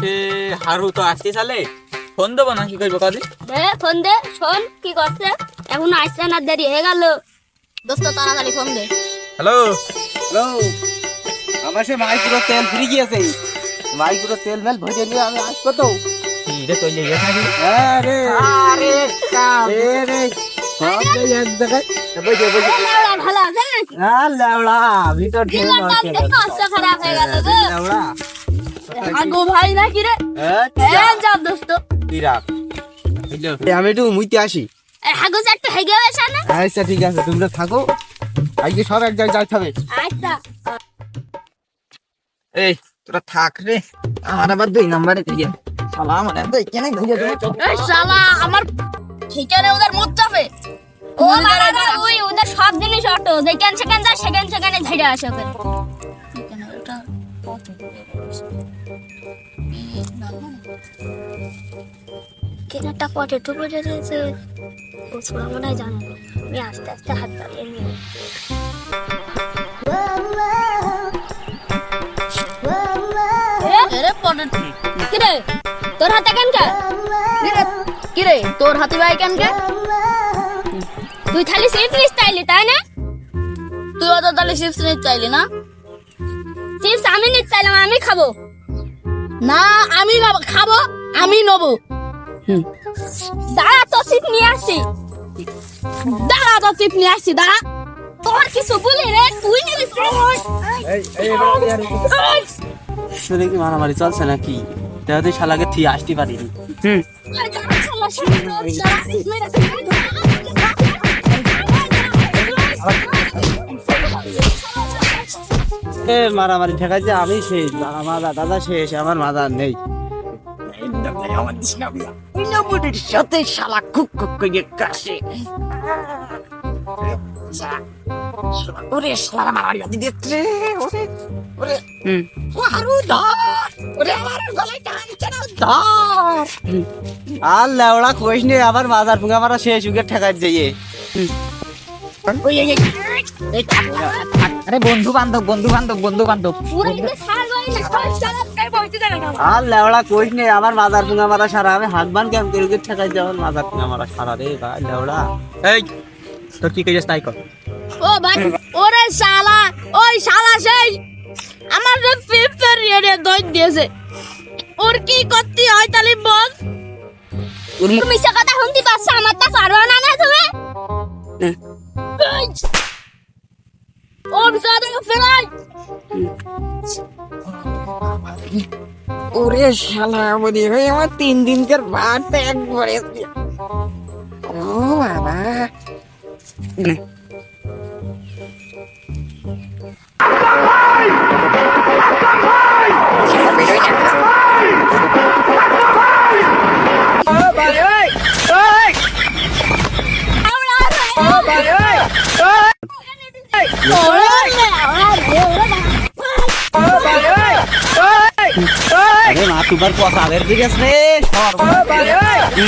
সে হারু তো আসতে চালে ফোন দেবো না কি করব কাজে? দে ফোন দে শোন কি করছে। এখন আসছে না দেরি হয়ে গেল। দোস্ত তাড়াতাড়ি ফোন দে। হ্যালো। হ্যালো। আমার সে মাইক্রো তেল ফ্রি গিয়েছে। মাইক্রো তেল মেল ভরে নিয়ে আমি আসব তো। রে তৈলে গেছ নাকি আরে আরে এ রে। সব এক জায়গায়। বসে বসে। ভালো আছে? আর লেওড়া। ভিতর ঢেউ মারছে খারাপ হয়ে গেল লেওড়া। আগো ভাই নাকি রে হ্যাঁ এ যাব দোস্ত। তিরাপ আমি একটু মুইতে আসি। হেগে না? আচ্ছা ঠিক আছে তোমরা থাকো। আজকে সব এক জায়গায় যাইতে হবে। আচ্ছা। এই তোরা থাক রে। আমার আবার দুই নম্বরে দিয়ে শালা আমার এত এখানে ঘুরে দেবো শালা আমার ঠিকানে ওদের মত যাবে ও মারা ওই ওদের সব জিনিস অটো। যেখান সেখান যা সেখান সেখানে ঝেড়ে আসে ওদের কেনাটা পটে টুকরে রয়েছে ও ছোড়া মনে হয়। আমি আস্তে আস্তে হাত বাড়িয়ে নিয়ে কিরে? তোর হাতে কেন কিরে? তোর হাতি ভাই কেন তুই খালি সিট নিস তাইলি, তাই না? তুই অত তাহলে চিপস নিতে চাইলি না? চিপস আমি নিতে চাইলাম আমি খাব। না আমি নব খাব আমি নেব। দাঁড়া তো সিট নিয়ে আসি। দাঁড়া তো চিপ নিয়ে আসছি দাঁড়া। তোর কিছু বলি রে তুই নিবি শুনে কি মারামারি চলছে নাকি? দেখ তুই শালাকে থি আসতে পারিনি। এ মারামারি ঠেকাচ্ছে আমি শেষ। আমার দাদা শেষ আমার মাদার নেই। সাথে শালা খুব খুব করে কাশে ওরে শালা মারামারি বাদি দিচ্ছে ওরে ওরে ও ধর ওরে আমার গলায় টানছে না ধর আর লেওড়া কইস নে আবার মাদার ফুঙ্গা মারা শেষ উগে ঠেকাই যেয়ে আরে বন্ধু বান্ধব বন্ধু বান্ধব বন্ধু বান্ধব। আর লেওড়া কইস নে আমার মাদার ফুঙ্গা মারা সারা আমি হাতবান কেমন করে উগে ঠেকাই যাও মাদার ফুঙ্গা মারা সারা রে ভাই লেওড়া। এই তোর কি কইছিস তাই কর। ও ভাই ওরে শালা ওই শালা সেই আমার যে ফিফথের ইয়ারে দই দিয়েছে। ওর কি করতে হয় তাহলে বল। তুমি সে কথা শুনতে পাচ্ছ আমার তা পারবা না না তুমি ওর সাথে ফেলাই ওরে শালা বলি ভাই আমার তিন দিনকার ভাত একবারে। ও বাবা। আরে মা তুবার পচা রে ঠিক আছে রে